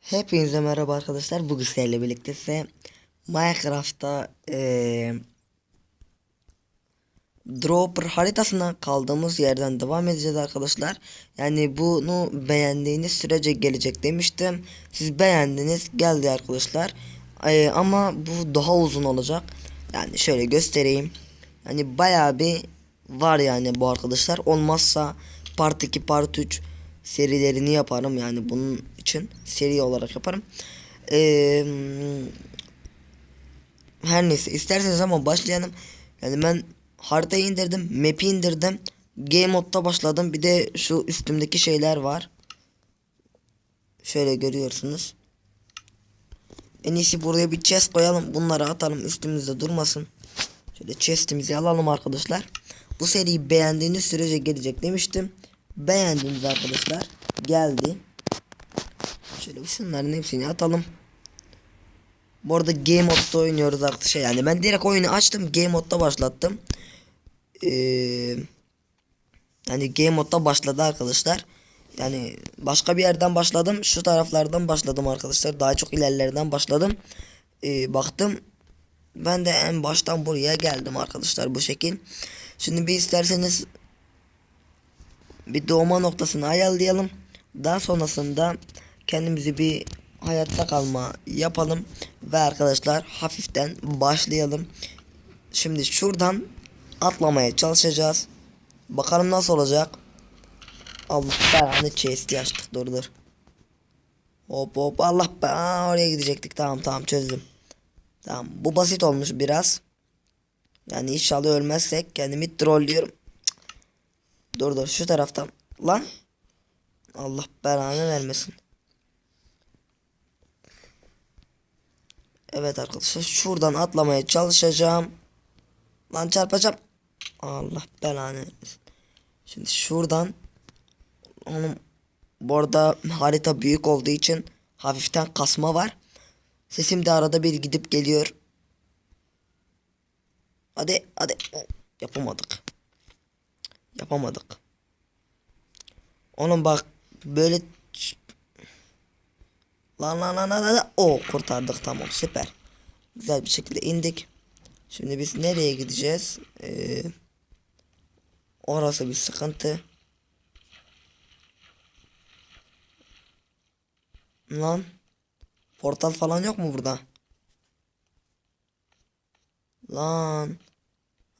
Hepinize merhaba arkadaşlar. Bugün sizlerle birlikte size Minecraft'ta eee Dropper haritasına kaldığımız yerden devam edeceğiz arkadaşlar. Yani bunu beğendiğiniz sürece gelecek demiştim. Siz beğendiniz geldi arkadaşlar. Eee, ama bu daha uzun olacak. Yani şöyle göstereyim. Yani bayağı bir var yani bu arkadaşlar. Olmazsa part 2 part 3 serilerini yaparım yani bunun için seri olarak yaparım. Eee, her neyse isterseniz ama başlayalım. Yani ben haritayı indirdim, map'i indirdim. Game modda başladım. Bir de şu üstümdeki şeyler var. Şöyle görüyorsunuz. En iyisi buraya bir chest koyalım. Bunları atalım üstümüzde durmasın. Şöyle chestimizi alalım arkadaşlar. Bu seriyi beğendiğiniz sürece gelecek demiştim. Beğendiniz arkadaşlar. Geldi. Şöyle şunların hepsini atalım. Bu arada game modda oynuyoruz arkadaşlar. Yani ben direkt oyunu açtım. Game modda başlattım. Ee, yani game modda başladı arkadaşlar. Yani başka bir yerden başladım. Şu taraflardan başladım arkadaşlar. Daha çok ilerlerden başladım. Ee, baktım. Ben de en baştan buraya geldim arkadaşlar bu şekil. Şimdi bir isterseniz bir doğma noktasını ayarlayalım. Daha sonrasında kendimizi bir hayatta kalma yapalım ve arkadaşlar hafiften başlayalım. Şimdi şuradan atlamaya çalışacağız. Bakalım nasıl olacak. Allah belanı chest'i açtık dur dur. Hop hop Allah be oraya gidecektik tamam tamam çözdüm. Tamam bu basit olmuş biraz. Yani inşallah ölmezsek kendimi trollüyorum. Dur dur şu taraftan. Lan. Allah belanı vermesin. Evet arkadaşlar şuradan atlamaya çalışacağım. Lan çarpacağım. Allah belanı vermesin. Şimdi şuradan onun bu arada harita büyük olduğu için hafiften kasma var. Sesim de arada bir gidip geliyor. Hadi hadi. Yapamadık. Yapamadık. Onun bak böyle Lan lan lan lan. O kurtardık tamam süper. Güzel bir şekilde indik. Şimdi biz nereye gideceğiz? Ee, orası bir sıkıntı. Lan. Portal falan yok mu burada? Lan.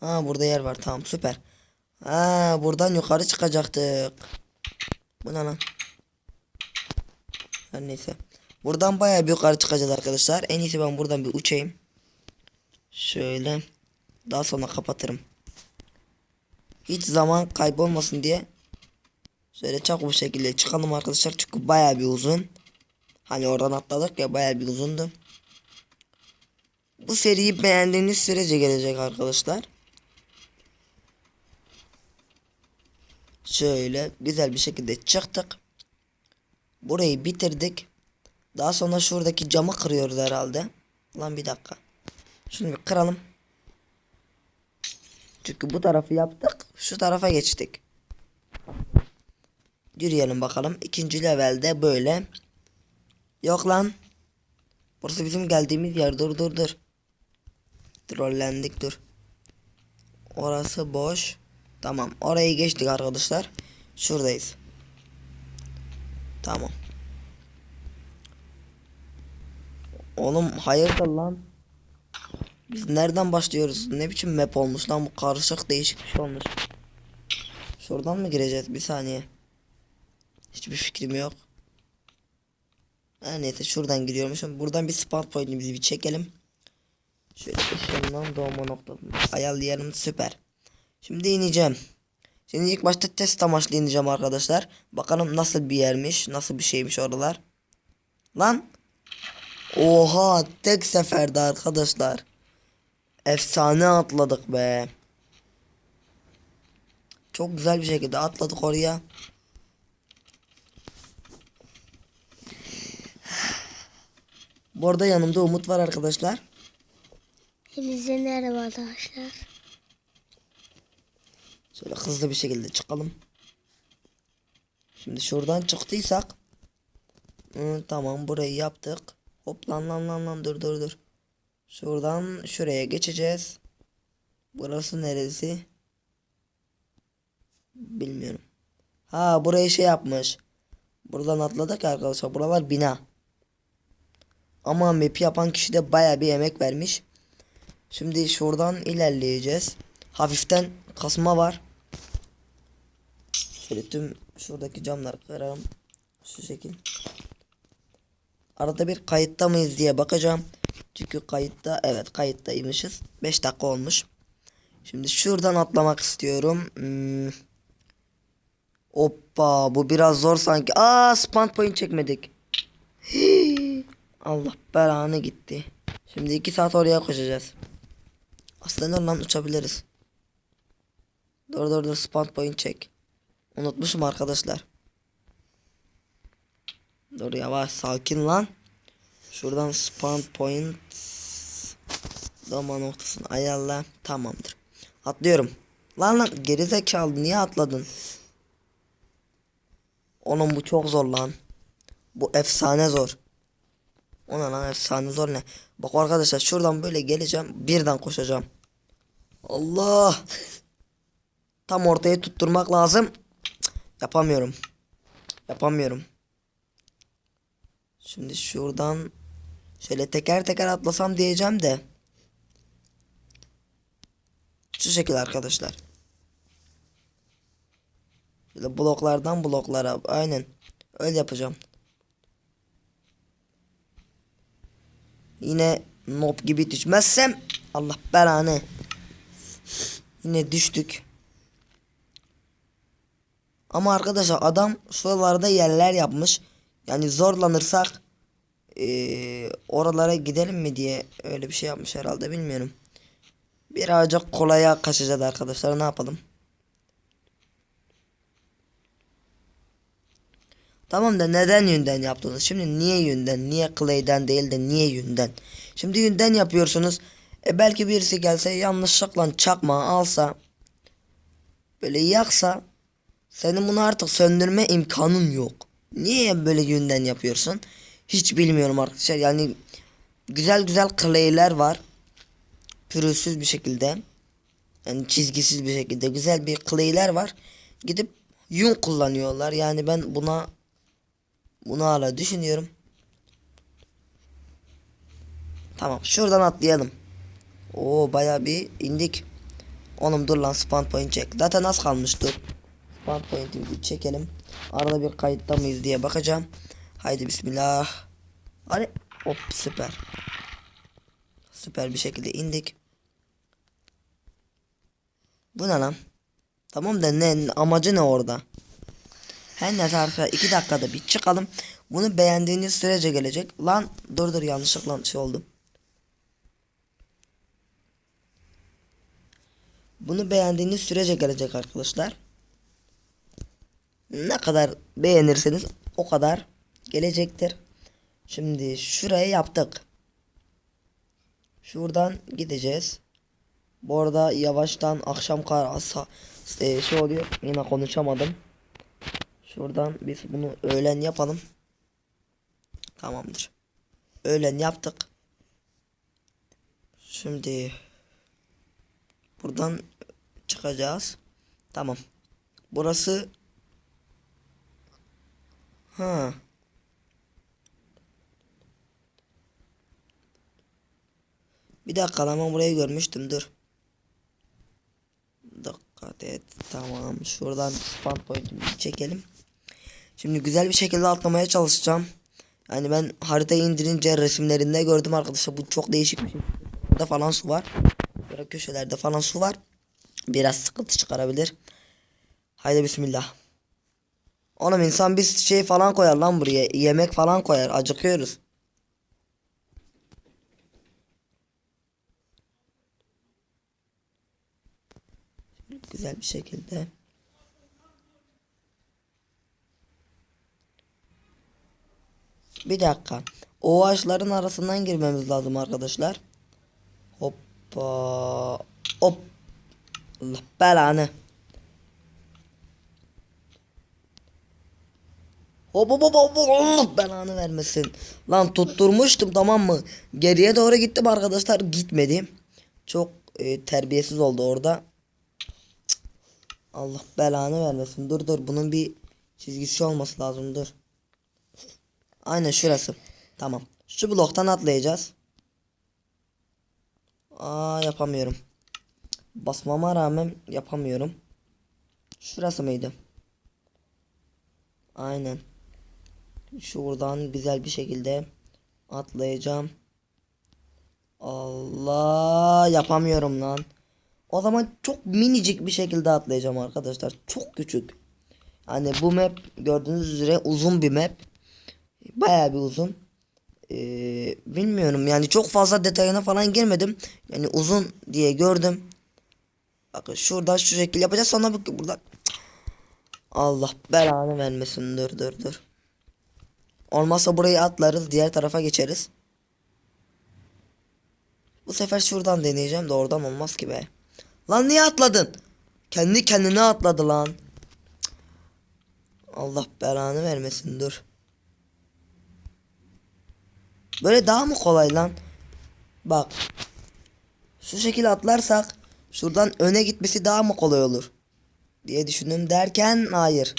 Ha burada yer var tamam süper. Ha buradan yukarı çıkacaktık. Bu ne lan? Her neyse. Buradan bayağı bir yukarı çıkacağız arkadaşlar. En iyisi ben buradan bir uçayım. Şöyle. Daha sonra kapatırım. Hiç zaman kaybolmasın diye. Şöyle çabuk bir şekilde çıkalım arkadaşlar. Çünkü bayağı bir uzun. Hani oradan atladık ya bayağı bir uzundu. Bu seriyi beğendiğiniz sürece gelecek arkadaşlar. Şöyle güzel bir şekilde çıktık. Burayı bitirdik. Daha sonra şuradaki camı kırıyoruz herhalde. Lan bir dakika. Şunu bir kıralım. Çünkü bu tarafı yaptık. Şu tarafa geçtik. Yürüyelim bakalım. İkinci levelde böyle. Yok lan. Burası bizim geldiğimiz yer. Dur dur dur. Trollendik dur. Orası boş. Tamam. Orayı geçtik arkadaşlar. Şuradayız. Tamam. Oğlum hayırdır lan? Biz nereden başlıyoruz? Ne biçim map olmuş lan bu karışık değişik bir şey olmuş. Şuradan mı gireceğiz? Bir saniye. Hiçbir fikrim yok. Her neyse şuradan giriyormuşum. Buradan bir spawn point'imizi bir çekelim. Şöyle ışığından doğma noktasını ayarlayalım süper. Şimdi ineceğim. Şimdi ilk başta test amaçlı ineceğim arkadaşlar. Bakalım nasıl bir yermiş, nasıl bir şeymiş oralar. Lan. Oha tek seferde arkadaşlar. Efsane atladık be. Çok güzel bir şekilde atladık oraya. Bu arada yanımda Umut var arkadaşlar. Hepinize merhaba arkadaşlar. Şöyle hızlı bir şekilde çıkalım. Şimdi şuradan çıktıysak Hı, tamam burayı yaptık. Hop lan lan lan lan dur dur dur. Şuradan şuraya geçeceğiz. Burası neresi? Bilmiyorum. Ha burayı şey yapmış. Buradan atladık arkadaşlar. Buralar bina. Ama map'i yapan kişi de baya bir emek vermiş. Şimdi şuradan ilerleyeceğiz. Hafiften kasma var. Şöyle tüm şuradaki camları kırarım. Şu şekil. Arada bir kayıtta mıyız diye bakacağım. Çünkü kayıtta evet kayıttaymışız. 5 dakika olmuş. Şimdi şuradan atlamak istiyorum. Hmm. Hoppa bu biraz zor sanki. Aa spawn point çekmedik. Hii. Allah belanı gitti. Şimdi 2 saat oraya koşacağız. Aslında lan uçabiliriz. Dur dur dur spawn point çek. Unutmuşum arkadaşlar. Dur yavaş sakin lan. Şuradan spawn point dama noktasını ayarla. Tamamdır. Atlıyorum. Lan lan gerizekalı niye atladın? Oğlum bu çok zor lan. Bu efsane zor. Ona lan efsane zor ne? Bak arkadaşlar şuradan böyle geleceğim. Birden koşacağım. Allah. Tam ortaya tutturmak lazım. Yapamıyorum. Yapamıyorum. Şimdi şuradan şöyle teker teker atlasam diyeceğim de. Şu şekil arkadaşlar. Şöyle bloklardan bloklara aynen öyle yapacağım. Yine nob gibi düşmezsem Allah belanı. Yine düştük. Ama arkadaşlar adam şuralarda yerler yapmış. Yani zorlanırsak eee, oralara gidelim mi diye öyle bir şey yapmış herhalde bilmiyorum. Birazcık kolaya kaçacağız arkadaşlar ne yapalım. Tamam da neden yünden yaptınız? Şimdi niye yünden? Niye clay'den değil de niye yünden? Şimdi yünden yapıyorsunuz. E belki birisi gelse yanlışlıkla çakma alsa böyle yaksa senin bunu artık söndürme imkanın yok. Niye böyle yünden yapıyorsun? Hiç bilmiyorum arkadaşlar. Yani güzel güzel clay'ler var. Pürüzsüz bir şekilde. Yani çizgisiz bir şekilde güzel bir clay'ler var. Gidip yün kullanıyorlar. Yani ben buna bunu hala düşünüyorum. Tamam şuradan atlayalım. Oo baya bir indik. Oğlum dur lan spawn point çek. Zaten az kalmıştır. Spawn point'i bir çekelim. Arada bir kayıtta mıyız diye bakacağım. Haydi bismillah. Hadi. Hop süper. Süper bir şekilde indik. Bu ne lan? Tamam da ne amacı ne orada? Her neyse arkadaşlar 2 dakikada bir çıkalım. Bunu beğendiğiniz sürece gelecek. Lan dur dur yanlışlıkla şey oldu. Bunu beğendiğiniz sürece gelecek arkadaşlar. Ne kadar beğenirseniz o kadar gelecektir. Şimdi şurayı yaptık. Şuradan gideceğiz. Bu arada yavaştan akşam kar asa, e, şey oluyor. Yine konuşamadım. Şuradan biz bunu öğlen yapalım. Tamamdır. Öğlen yaptık. Şimdi buradan çıkacağız. Tamam. Burası Ha. Bir dakika lan burayı görmüştüm dur. Dikkat et. Tamam. Şuradan spawn point'imizi çekelim. Şimdi güzel bir şekilde atlamaya çalışacağım. Yani ben haritayı indirince resimlerinde gördüm arkadaşlar. Bu çok değişik bir şey. Burada falan su var. Böyle köşelerde falan su var. Biraz sıkıntı çıkarabilir. Haydi bismillah. Oğlum insan bir şey falan koyar lan buraya. Yemek falan koyar. Acıkıyoruz. Güzel bir şekilde. Bir dakika. O ağaçların arasından girmemiz lazım arkadaşlar. Hoppa. Hop. Allah belanı. Hop hop hop hop Allah belanı vermesin. Lan tutturmuştum tamam mı? Geriye doğru gittim arkadaşlar gitmedi. Çok e, terbiyesiz oldu orada. Allah belanı vermesin. Dur dur bunun bir çizgisi olması lazım dur. Aynen şurası. Tamam. Şu bloktan atlayacağız. Aa yapamıyorum. Basmama rağmen yapamıyorum. Şurası mıydı? Aynen. Şuradan güzel bir şekilde atlayacağım. Allah yapamıyorum lan. O zaman çok minicik bir şekilde atlayacağım arkadaşlar. Çok küçük. Hani bu map gördüğünüz üzere uzun bir map. Bayağı bir uzun. Ee, bilmiyorum yani çok fazla detayına falan girmedim. Yani uzun diye gördüm. Bakın şuradan şu şekil yapacağız sonra bu- buradan. Allah belanı vermesin dur dur dur. Olmazsa burayı atlarız diğer tarafa geçeriz. Bu sefer şuradan deneyeceğim de oradan olmaz ki be. Lan niye atladın? Kendi kendine atladı lan. Allah belanı vermesin dur. Böyle daha mı kolay lan? Bak. Şu şekilde atlarsak şuradan öne gitmesi daha mı kolay olur? Diye düşündüm derken hayır.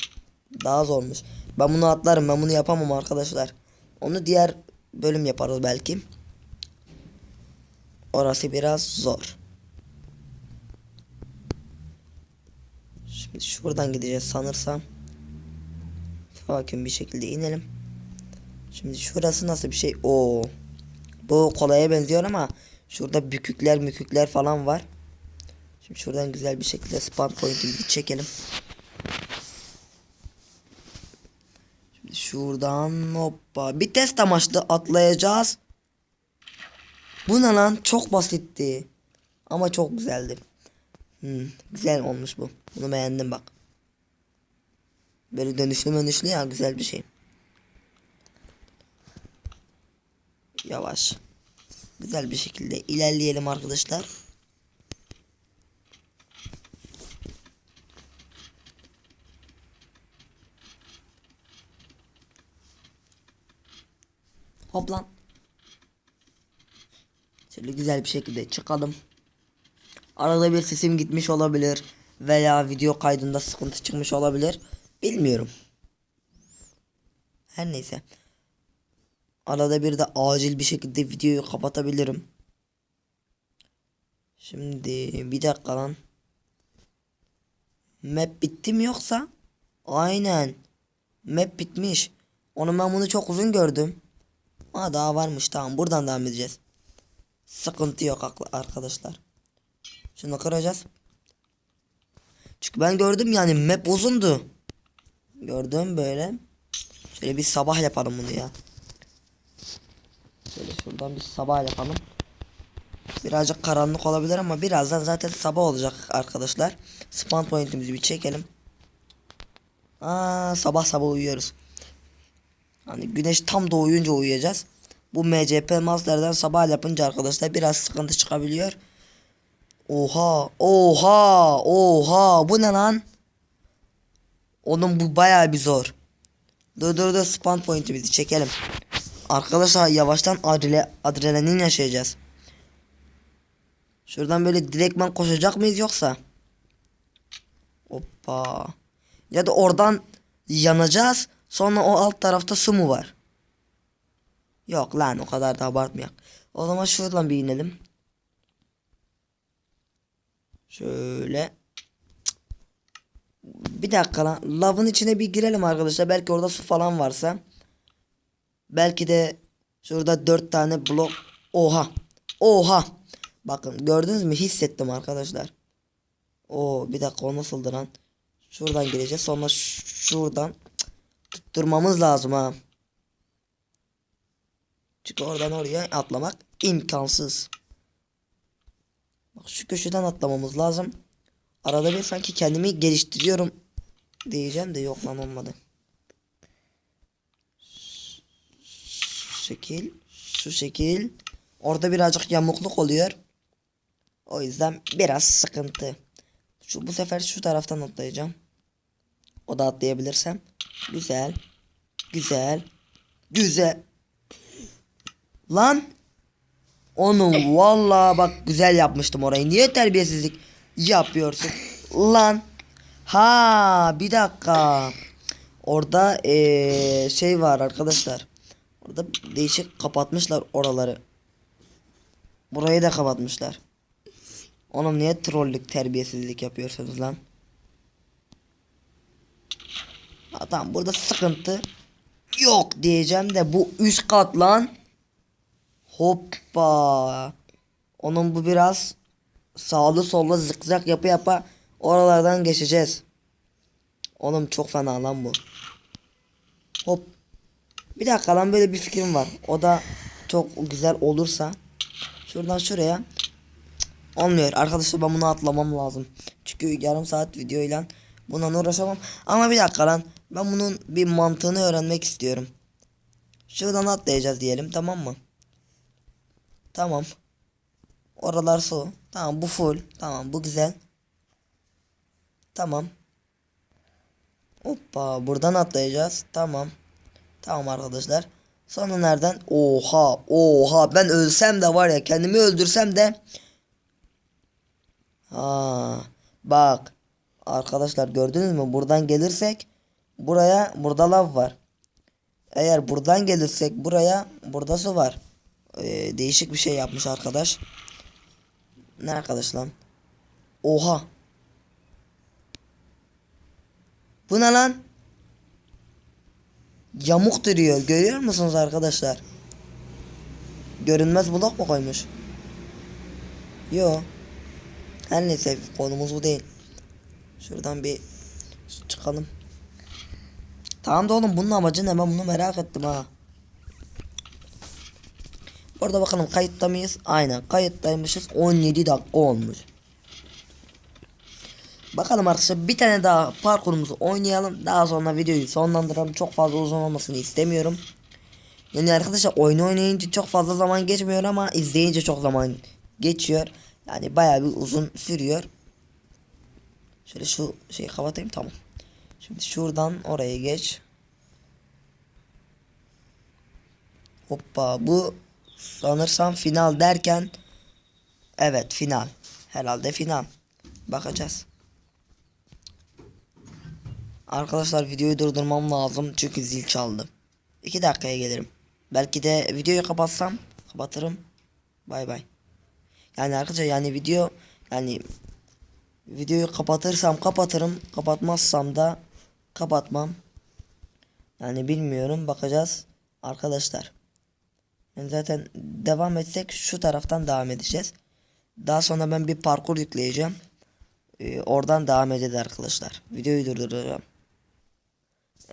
Daha zormuş. Ben bunu atlarım. Ben bunu yapamam arkadaşlar. Onu diğer bölüm yaparız belki. Orası biraz zor. Şimdi şuradan gideceğiz sanırsam. Sakin bir şekilde inelim. Şimdi şurası nasıl bir şey? Oo. Bu kolaya benziyor ama şurada bükükler mükükler falan var. Şimdi şuradan güzel bir şekilde spawn point'imizi çekelim. Şuradan hoppa. Bir test amaçlı atlayacağız. Bu ne lan? Çok basitti. Ama çok güzeldi. Hmm, güzel olmuş bu. Bunu beğendim bak. Böyle dönüşlü dönüşlü ya güzel bir şey. Yavaş. Güzel bir şekilde ilerleyelim arkadaşlar. Hop lan. Şöyle güzel bir şekilde çıkalım. Arada bir sesim gitmiş olabilir. Veya video kaydında sıkıntı çıkmış olabilir. Bilmiyorum. Her neyse. Arada bir de acil bir şekilde videoyu kapatabilirim. Şimdi bir dakika lan. Map bitti mi yoksa? Aynen. Map bitmiş. Onu ben bunu çok uzun gördüm. Aa daha varmış tamam buradan devam edeceğiz. Sıkıntı yok arkadaşlar. Şunu kıracağız. Çünkü ben gördüm yani map uzundu. Gördüm böyle. Şöyle bir sabah yapalım bunu ya. Şöyle şuradan bir sabah yapalım. Birazcık karanlık olabilir ama birazdan zaten sabah olacak arkadaşlar. Spawn point'imizi bir çekelim. Aa sabah sabah uyuyoruz. Hani güneş tam doğuyunca uyuyacağız. Bu MCP Master'dan sabah yapınca arkadaşlar biraz sıkıntı çıkabiliyor. Oha, oha, oha. Bu ne lan? Onun bu bayağı bir zor. Dur dur dur spawn point'imizi çekelim. Arkadaşlar yavaştan adre adrenalin yaşayacağız. Şuradan böyle direktman koşacak mıyız yoksa? Hoppa. Ya da oradan yanacağız. Sonra o alt tarafta su mu var? Yok lan o kadar da abartmayak. O zaman şuradan bir inelim. Şöyle. Bir dakika lan. Lavın içine bir girelim arkadaşlar. Belki orada su falan varsa. Belki de şurada dört tane blok. Oha. Oha. Bakın gördünüz mü? Hissettim arkadaşlar. Oo bir dakika o nasıldı lan? Şuradan gireceğiz. Sonra şuradan tutturmamız lazım ha. Çünkü oradan oraya atlamak imkansız. Bak şu köşeden atlamamız lazım. Arada bir sanki kendimi geliştiriyorum diyeceğim de yok lan olmadı. Şekil, şu şekil. Orada birazcık yamukluk oluyor. O yüzden biraz sıkıntı. Şu bu sefer şu taraftan atlayacağım. O da atlayabilirsem. Güzel. Güzel. Güzel. Lan. Onun vallahi bak güzel yapmıştım orayı. Niye terbiyesizlik yapıyorsun? Lan. Ha bir dakika. Orada eee, şey var arkadaşlar. Orada değişik kapatmışlar oraları. Burayı da kapatmışlar. Oğlum niye trollük terbiyesizlik yapıyorsunuz lan? Tamam burada sıkıntı yok diyeceğim de bu üst kat lan. Hoppa. Onun bu biraz sağlı sollu zıkzak yapı yapa oralardan geçeceğiz. Oğlum çok fena lan bu. Hop. Bir dakika lan böyle bir fikrim var. O da çok güzel olursa. Şuradan şuraya. Olmuyor. Arkadaşlar ben bunu atlamam lazım. Çünkü yarım saat videoyla bundan uğraşamam. Ama bir dakika lan. Ben bunun bir mantığını öğrenmek istiyorum. Şuradan atlayacağız diyelim tamam mı? Tamam. Oralar su. Tamam bu full. Tamam bu güzel. Tamam. Hoppa buradan atlayacağız. Tamam. Tamam arkadaşlar. Sonra nereden? Oha oha ben ölsem de var ya kendimi öldürsem de Ha bak arkadaşlar gördünüz mü buradan gelirsek buraya burada lav var. Eğer buradan gelirsek buraya burada su var. Ee, değişik bir şey yapmış arkadaş. Ne arkadaş lan? Oha. Bu ne lan? Yamuk duruyor. Görüyor musunuz arkadaşlar? Görünmez blok mu koymuş? Yo. Her neyse konumuz bu değil. Şuradan bir çıkalım. Tamam da oğlum bunun amacı ne? Ben bunu merak ettim ha. Burada bakalım kayıtta mıyız? Aynen kayıttaymışız. 17 dakika olmuş. Bakalım arkadaşlar bir tane daha parkurumuzu oynayalım. Daha sonra videoyu sonlandıralım. Çok fazla uzun olmasını istemiyorum. Yani arkadaşlar oyunu oynayınca çok fazla zaman geçmiyor ama izleyince çok zaman geçiyor. Yani bayağı bir uzun sürüyor. Şöyle şu şeyi kapatayım tamam. Şimdi şuradan oraya geç. Hoppa bu sanırsam final derken evet final. Herhalde final. Bakacağız. Arkadaşlar videoyu durdurmam lazım çünkü zil çaldı. 2 dakikaya gelirim. Belki de videoyu kapatsam kapatırım. Bay bay. Yani arkadaşlar yani video yani videoyu kapatırsam kapatırım. Kapatmazsam da kapatmam. Yani bilmiyorum bakacağız arkadaşlar. Yani zaten devam etsek şu taraftan devam edeceğiz. Daha sonra ben bir parkur yükleyeceğim. Ee, oradan devam edeceğiz arkadaşlar. Videoyu durduracağım.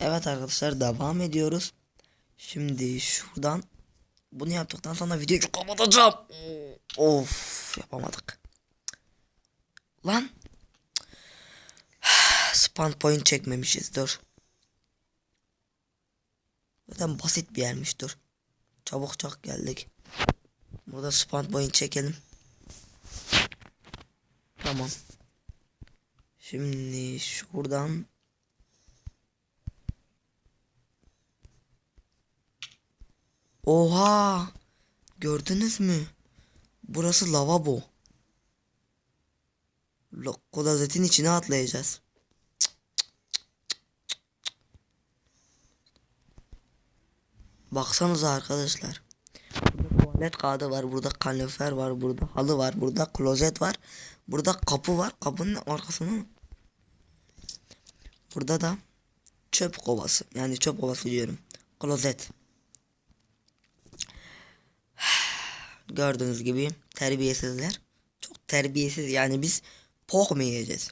Evet arkadaşlar devam ediyoruz. Şimdi şuradan bunu yaptıktan sonra videoyu kapatacağım. Of yapamadık. Lan. Spawn point çekmemişiz dur. Zaten basit bir yermiş dur. Çabuk çok geldik. Burada spawn point çekelim. Tamam. Şimdi şuradan Oha! Gördünüz mü? Burası lavabo. Lo- Klozetin içine atlayacağız. Baksanıza arkadaşlar. Burada tuvalet kağıdı var, burada kalorifer var, burada halı var, burada klozet var. Burada kapı var. Kapının arkasında mı? Burada da çöp kovası. Yani çöp kovası diyorum. Klozet. Gördüğünüz gibi terbiyesizler. Çok terbiyesiz yani biz pok mu yiyeceğiz?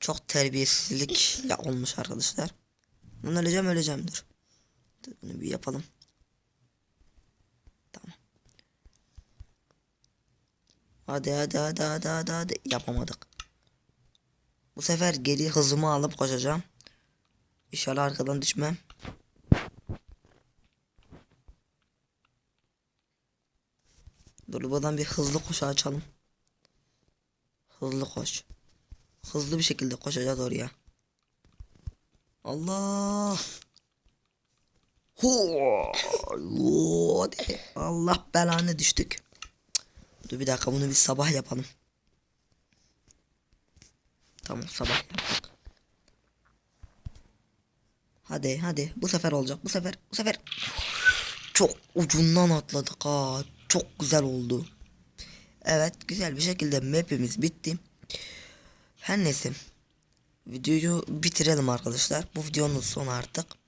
Çok terbiyesizlik olmuş arkadaşlar. Ben öleceğim öleceğim dur. Dur bunu bir yapalım. Tamam. Hadi hadi hadi hadi hadi hadi. Yapamadık. Bu sefer geri hızımı alıp koşacağım. İnşallah arkadan düşmem. Dur buradan bir hızlı koşu açalım. Hızlı koş. Hızlı bir şekilde koşacağız oraya. Allah. Ho! Hadi. Allah belanı düştük. Dur bir dakika bunu bir sabah yapalım. Tamam sabah. Hadi hadi bu sefer olacak bu sefer bu sefer. Çok ucundan atladık ha. Çok güzel oldu. Evet güzel bir şekilde map'imiz bitti. Her neyse. Videoyu bitirelim arkadaşlar. Bu videonun sonu artık.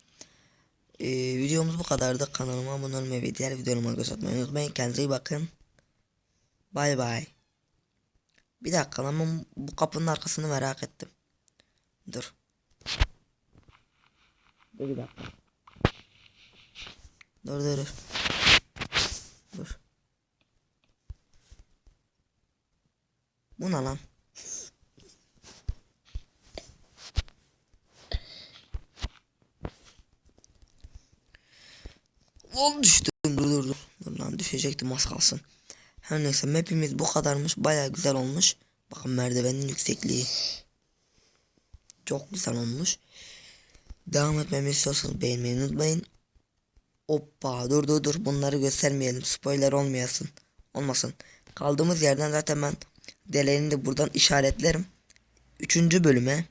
Ee, videomuz bu kadardı. Kanalıma abone olmayı ve diğer videolarıma göz atmayı unutmayın. Kendinize iyi bakın. Bay bay. Bir dakika lan ben bu kapının arkasını merak ettim. Dur. Dur bir dakika. Dur dur dur. Dur. Bu ne lan? Lan düştüm. Dur dur dur. Dur lan düşecektim az kalsın. Her neyse mapimiz bu kadarmış. Baya güzel olmuş. Bakın merdivenin yüksekliği. Çok güzel olmuş. Devam etmemi istiyorsanız beğenmeyi unutmayın. Hoppa dur dur dur bunları göstermeyelim. Spoiler olmayasın. Olmasın. Kaldığımız yerden zaten ben delerini de buradan işaretlerim. Üçüncü bölüme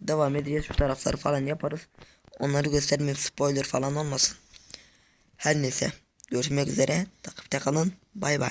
devam edeceğiz. Şu tarafları falan yaparız. Onları göstermeyeyim. Spoiler falan olmasın. Her neyse. Görüşmek üzere. Takipte kalın. Bay bay.